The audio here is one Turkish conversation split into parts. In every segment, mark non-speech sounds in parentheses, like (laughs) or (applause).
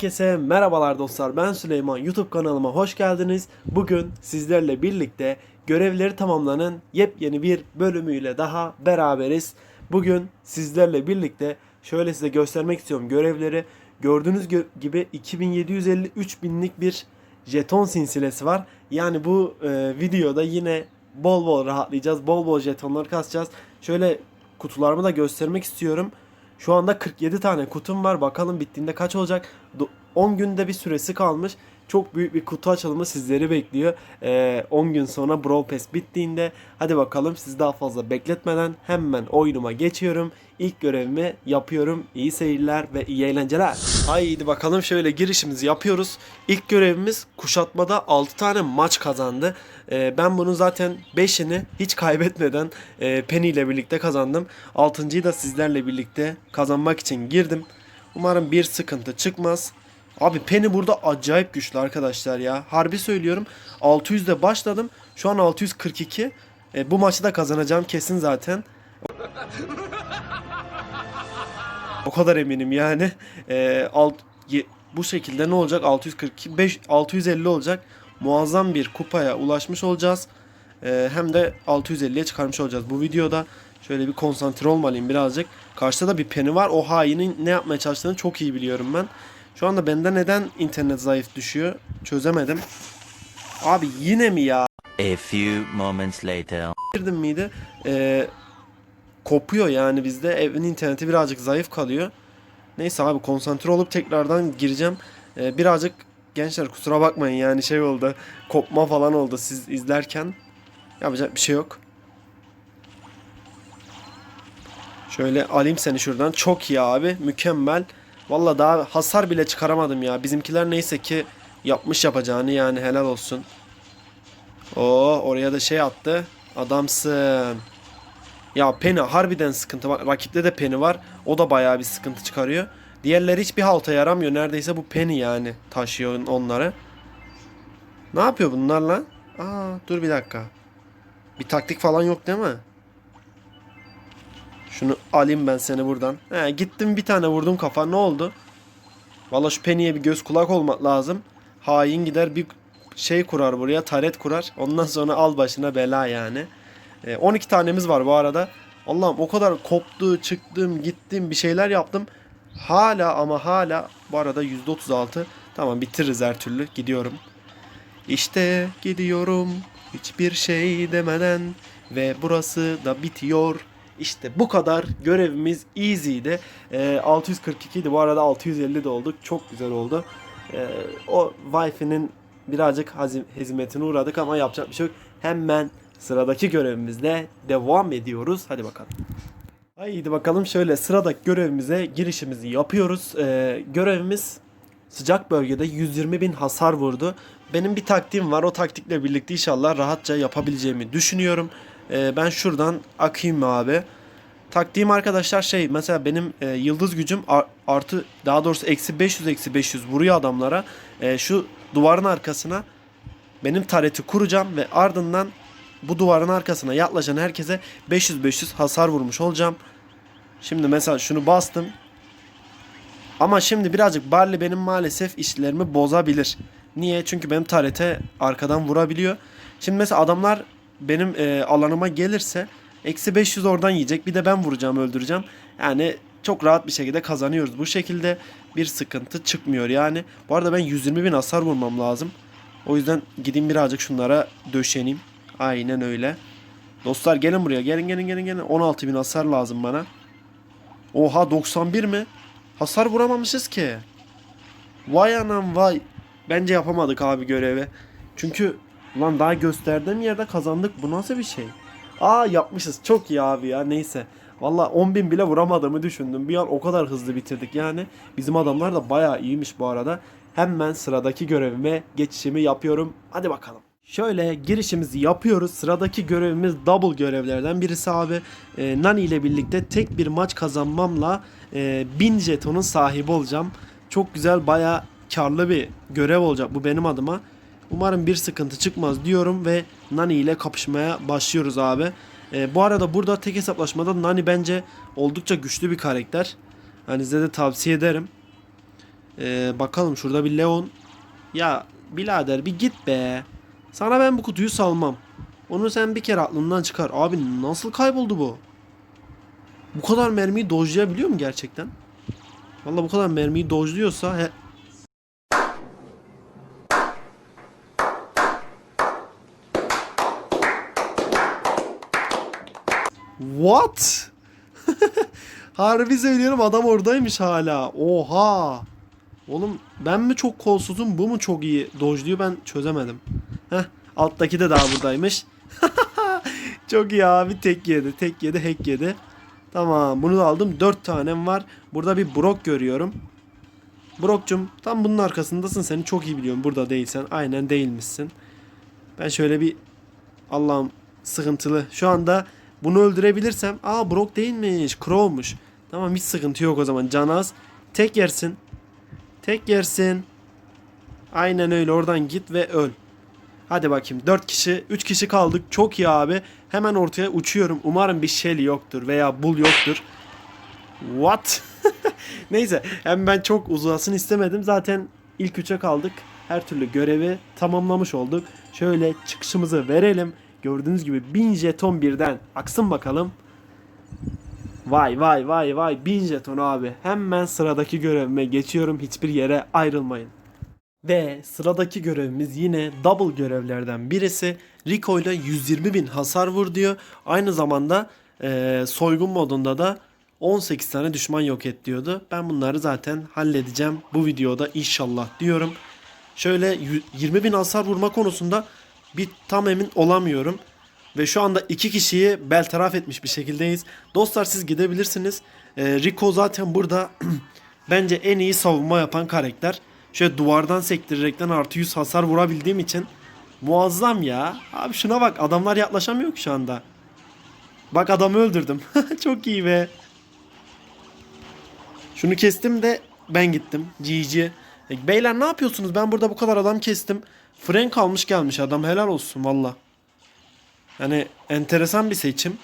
Herkese merhabalar dostlar. Ben Süleyman. YouTube kanalıma hoş geldiniz. Bugün sizlerle birlikte görevleri tamamlanan yepyeni bir bölümüyle daha beraberiz. Bugün sizlerle birlikte şöyle size göstermek istiyorum görevleri. Gördüğünüz gö- gibi 2753 binlik bir jeton sinsilesi var. Yani bu e, videoda yine bol bol rahatlayacağız. Bol bol jetonlar kasacağız. Şöyle kutularımı da göstermek istiyorum. Şu anda 47 tane kutum var. Bakalım bittiğinde kaç olacak? Do- 10 günde bir süresi kalmış. Çok büyük bir kutu açılımı sizleri bekliyor. Ee, 10 gün sonra Brawl Pass bittiğinde hadi bakalım sizi daha fazla bekletmeden hemen oyunuma geçiyorum. İlk görevimi yapıyorum. İyi seyirler ve iyi eğlenceler. Haydi bakalım şöyle girişimizi yapıyoruz. İlk görevimiz kuşatmada 6 tane maç kazandı. Ee, ben bunun zaten 5'ini hiç kaybetmeden e, Penny ile birlikte kazandım. 6.yı da sizlerle birlikte kazanmak için girdim. Umarım bir sıkıntı çıkmaz. Abi Penny burada acayip güçlü arkadaşlar ya. Harbi söylüyorum. 600'de başladım. Şu an 642. E, bu maçı da kazanacağım kesin zaten. O kadar eminim yani. E, alt, ye- bu şekilde ne olacak? 642 5 650 olacak. Muazzam bir kupaya ulaşmış olacağız. E, hem de 650'ye çıkarmış olacağız bu videoda. Şöyle bir konsantre olmalıyım birazcık. Karşıda da bir peni var. O hainin ne yapmaya çalıştığını çok iyi biliyorum ben. Şu anda bende neden internet zayıf düşüyor çözemedim. Abi yine mi ya? A few moments later. Girdim miydi? Ee, kopuyor yani bizde. Evin interneti birazcık zayıf kalıyor. Neyse abi konsantre olup tekrardan gireceğim. Ee, birazcık gençler kusura bakmayın yani şey oldu. Kopma falan oldu siz izlerken. Yapacak bir şey yok. Şöyle alayım seni şuradan. Çok iyi abi. Mükemmel. Valla daha hasar bile çıkaramadım ya. Bizimkiler neyse ki yapmış yapacağını yani helal olsun. Oo oraya da şey attı. Adamsın. Ya Penny harbiden sıkıntı var. Rakipte de Penny var. O da bayağı bir sıkıntı çıkarıyor. Diğerleri hiçbir halta yaramıyor. Neredeyse bu Penny yani taşıyor onları. Ne yapıyor bunlar lan? Aa dur bir dakika. Bir taktik falan yok değil mi? Şunu alayım ben seni buradan. He, gittim bir tane vurdum kafa. Ne oldu? Valla şu Penny'e bir göz kulak olmak lazım. Hain gider bir şey kurar buraya. Taret kurar. Ondan sonra al başına bela yani. E, 12 tanemiz var bu arada. Allah'ım o kadar koptu, çıktım, gittim, bir şeyler yaptım. Hala ama hala bu arada %36. Tamam bitiririz her türlü. Gidiyorum. İşte gidiyorum hiçbir şey demeden ve burası da bitiyor. İşte bu kadar görevimiz easy'di. Ee, 642 idi bu arada 650 de olduk. Çok güzel oldu. Ee, o Wi-Fi'nin birazcık hizmetine uğradık ama yapacak bir şey yok. Hemen sıradaki görevimizle devam ediyoruz. Hadi bakalım. Haydi bakalım şöyle sıradaki görevimize girişimizi yapıyoruz. Ee, görevimiz sıcak bölgede 120 bin hasar vurdu. Benim bir taktiğim var. O taktikle birlikte inşallah rahatça yapabileceğimi düşünüyorum. Ee, ben şuradan akayım abi. Taktiğim arkadaşlar şey mesela benim e, yıldız gücüm ar- artı daha doğrusu eksi 500 eksi 500 vuruyor adamlara. E, şu duvarın arkasına benim tareti kuracağım ve ardından bu duvarın arkasına yaklaşan herkese 500-500 hasar vurmuş olacağım. Şimdi mesela şunu bastım. Ama şimdi birazcık Barley benim maalesef işlerimi bozabilir. Niye? Çünkü benim tarete arkadan vurabiliyor. Şimdi mesela adamlar benim e, alanıma gelirse eksi 500 oradan yiyecek. Bir de ben vuracağım öldüreceğim. Yani çok rahat bir şekilde kazanıyoruz. Bu şekilde bir sıkıntı çıkmıyor yani. Bu arada ben 120 bin hasar vurmam lazım. O yüzden gideyim birazcık şunlara döşeneyim. Aynen öyle. Dostlar gelin buraya. Gelin gelin gelin gelin. 16 bin hasar lazım bana. Oha 91 mi? Hasar vuramamışız ki. Vay anam vay. Bence yapamadık abi görevi. Çünkü lan daha gösterdiğim yerde kazandık. Bu nasıl bir şey? Aa yapmışız. Çok iyi abi ya. Neyse. Valla 10 bin bile vuramadığımı düşündüm. Bir an o kadar hızlı bitirdik yani. Bizim adamlar da bayağı iyiymiş bu arada. Hemen sıradaki görevime geçişimi yapıyorum. Hadi bakalım. Şöyle girişimizi yapıyoruz. Sıradaki görevimiz double görevlerden birisi abi. Ee, Nani ile birlikte tek bir maç kazanmamla e, 1000 jetonun sahibi olacağım. Çok güzel bayağı karlı bir görev olacak bu benim adıma. Umarım bir sıkıntı çıkmaz diyorum ve Nani ile kapışmaya başlıyoruz abi. Ee, bu arada burada tek hesaplaşmada Nani bence oldukça güçlü bir karakter. Hani size de tavsiye ederim. Ee, bakalım şurada bir Leon. Ya birader bir git be. Sana ben bu kutuyu salmam. Onu sen bir kere aklından çıkar. Abi nasıl kayboldu bu? Bu kadar mermiyi dojlayabiliyor mu gerçekten? Vallahi bu kadar mermiyi dojluyorsa he... What? (laughs) Harbi söylüyorum adam oradaymış hala. Oha. Oğlum ben mi çok kolsuzum bu mu çok iyi dojluyor ben çözemedim. Heh alttaki de daha buradaymış. (laughs) çok iyi abi tek yedi tek yedi hack yedi. Tamam bunu da aldım 4 tanem var. Burada bir Brock görüyorum. Brock'cum tam bunun arkasındasın seni çok iyi biliyorum burada değilsen. Aynen değilmişsin. Ben şöyle bir Allah'ım sıkıntılı. Şu anda bunu öldürebilirsem. Aa Brock değilmiş. Crow'muş. Tamam hiç sıkıntı yok o zaman. Canaz. Tek yersin. Tek yersin. Aynen öyle oradan git ve öl. Hadi bakayım 4 kişi 3 kişi kaldık çok iyi abi. Hemen ortaya uçuyorum. Umarım bir Shelly yoktur veya Bull yoktur. What? (laughs) Neyse hem ben çok uzasın istemedim. Zaten ilk 3'e kaldık. Her türlü görevi tamamlamış olduk. Şöyle çıkışımızı verelim. Gördüğünüz gibi 1000 jeton birden. Aksın bakalım. Vay vay vay vay 1000 jeton abi. Hemen sıradaki görevime geçiyorum. Hiçbir yere ayrılmayın. Ve sıradaki görevimiz yine double görevlerden birisi. Rico ile 120 bin hasar vur diyor. Aynı zamanda eee, soygun modunda da 18 tane düşman yok et diyordu. Ben bunları zaten halledeceğim bu videoda inşallah diyorum. Şöyle yü- 20 bin hasar vurma konusunda bir tam emin olamıyorum. Ve şu anda iki kişiyi beltaraf etmiş bir şekildeyiz. Dostlar siz gidebilirsiniz. Ee, Rico zaten burada (clears throat) bence en iyi savunma yapan karakter. Şöyle duvardan sektirerekten artı 100 hasar vurabildiğim için muazzam ya. Abi şuna bak adamlar yaklaşamıyor ki şu anda. Bak adamı öldürdüm. (laughs) Çok iyi be. Şunu kestim de ben gittim. GG. E, Beyler ne yapıyorsunuz? Ben burada bu kadar adam kestim. Frank almış gelmiş adam. Helal olsun valla. Yani enteresan bir seçim.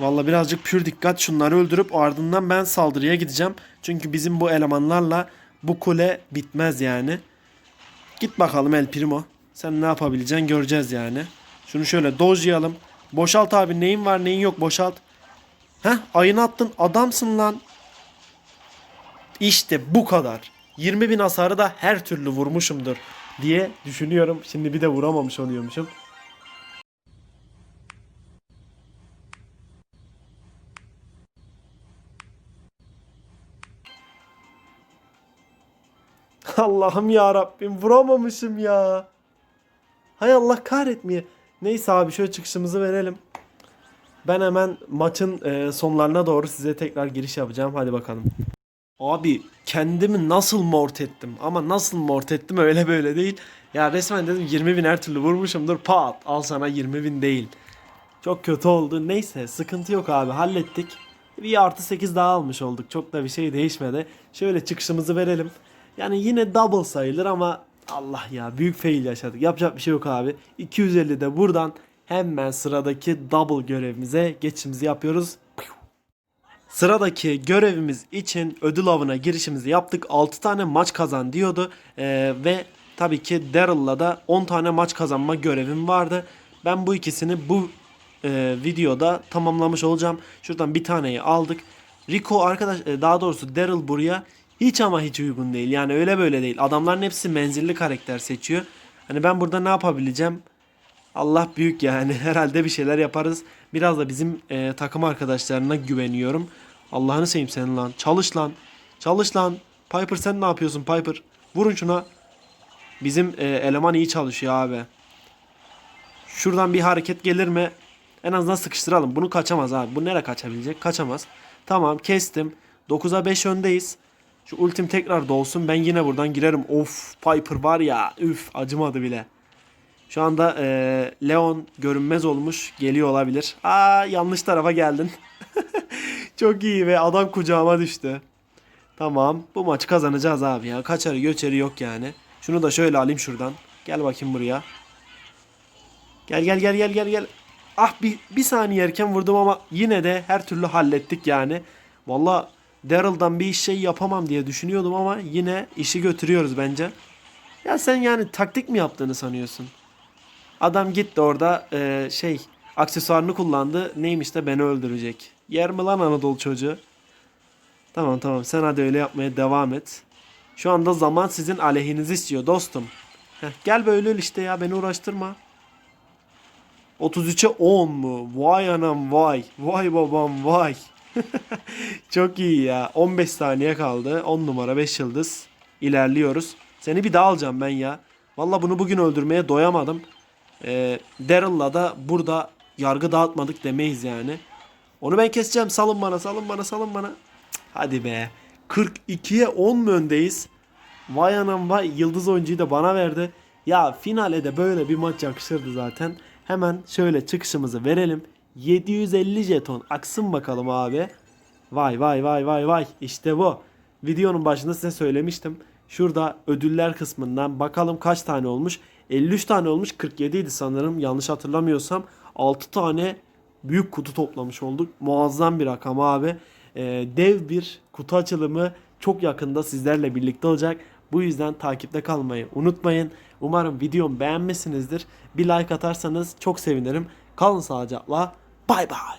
Valla birazcık pür dikkat şunları öldürüp ardından ben saldırıya gideceğim. Çünkü bizim bu elemanlarla bu kule bitmez yani. Git bakalım El Primo. Sen ne yapabileceksin göreceğiz yani. Şunu şöyle dojlayalım. Boşalt abi neyin var neyin yok boşalt. Heh ayını attın adamsın lan. İşte bu kadar. 20 bin hasarı da her türlü vurmuşumdur diye düşünüyorum. Şimdi bir de vuramamış oluyormuşum. (laughs) Allah'ım ya Rabbim vuramamışım ya. Hay Allah kahretmeye. Neyse abi şöyle çıkışımızı verelim. Ben hemen maçın e, sonlarına doğru size tekrar giriş yapacağım. Hadi bakalım. Abi kendimi nasıl mort ettim ama nasıl mort ettim öyle böyle değil. Ya resmen dedim 20 bin her türlü vurmuşumdur pat al sana 20 bin değil. Çok kötü oldu. Neyse sıkıntı yok abi hallettik. Bir artı 8 daha almış olduk. Çok da bir şey değişmedi. Şöyle çıkışımızı verelim. Yani yine double sayılır ama Allah ya büyük fail yaşadık. Yapacak bir şey yok abi. 250 de buradan hemen sıradaki double görevimize geçişimizi yapıyoruz. Sıradaki görevimiz için ödül avına girişimizi yaptık. 6 tane maç kazan diyordu. Ee, ve tabii ki Daryl'la da 10 tane maç kazanma görevim vardı. Ben bu ikisini bu e, videoda tamamlamış olacağım. Şuradan bir taneyi aldık. Rico arkadaş e, daha doğrusu Daryl buraya hiç ama hiç uygun değil. Yani öyle böyle değil. Adamların hepsi menzilli karakter seçiyor. Hani ben burada ne yapabileceğim? Allah büyük yani. (laughs) Herhalde bir şeyler yaparız. Biraz da bizim e, takım arkadaşlarına güveniyorum. Allah'ını seveyim senin lan. Çalış lan. Çalış lan. Piper sen ne yapıyorsun Piper? Vurun şuna. Bizim e, eleman iyi çalışıyor abi. Şuradan bir hareket gelir mi? En azından sıkıştıralım. Bunu kaçamaz abi. Bu nereye kaçabilecek? Kaçamaz. Tamam kestim. 9'a 5 öndeyiz. Şu ultim tekrar dolsun. Ben yine buradan girerim. Of Piper var ya. Üf acımadı bile. Şu anda e, Leon görünmez olmuş. Geliyor olabilir. Aa yanlış tarafa geldin. (laughs) Çok iyi ve adam kucağıma düştü. Tamam. Bu maçı kazanacağız abi ya. Kaçarı göçeri yok yani. Şunu da şöyle alayım şuradan. Gel bakayım buraya. Gel gel gel gel gel gel. Ah bir, bir saniye erken vurdum ama yine de her türlü hallettik yani. Valla Daryl'dan bir şey yapamam diye düşünüyordum ama yine işi götürüyoruz bence. Ya sen yani taktik mi yaptığını sanıyorsun? Adam gitti orada e, şey aksesuarını kullandı. Neymiş de beni öldürecek. Yer mi lan Anadolu çocuğu? Tamam tamam sen hadi öyle yapmaya devam et. Şu anda zaman sizin aleyhinizi istiyor dostum. Heh, gel böyle öl işte ya beni uğraştırma. 33'e 10 mu? Vay anam vay. Vay babam vay. (laughs) Çok iyi ya. 15 saniye kaldı. 10 numara 5 yıldız. İlerliyoruz. Seni bir daha alacağım ben ya. Valla bunu bugün öldürmeye doyamadım. Ee, Daryl'la da burada yargı dağıtmadık demeyiz yani. Onu ben keseceğim. Salın bana, salın bana, salın bana. Cık, hadi be. 42'ye 10 mu öndeyiz? Vay anam vay. Yıldız oyuncuyu da bana verdi. Ya finale de böyle bir maç yakışırdı zaten. Hemen şöyle çıkışımızı verelim. 750 jeton aksın bakalım abi. Vay vay vay vay vay. İşte bu. Videonun başında size söylemiştim. Şurada ödüller kısmından bakalım kaç tane olmuş. 53 tane olmuş. 47 idi sanırım. Yanlış hatırlamıyorsam. 6 tane büyük kutu toplamış olduk. Muazzam bir rakam abi. Ee, dev bir kutu açılımı çok yakında sizlerle birlikte olacak. Bu yüzden takipte kalmayı unutmayın. Umarım videomu beğenmişsinizdir. Bir like atarsanız çok sevinirim. Kalın sağlıcakla. Bay bay.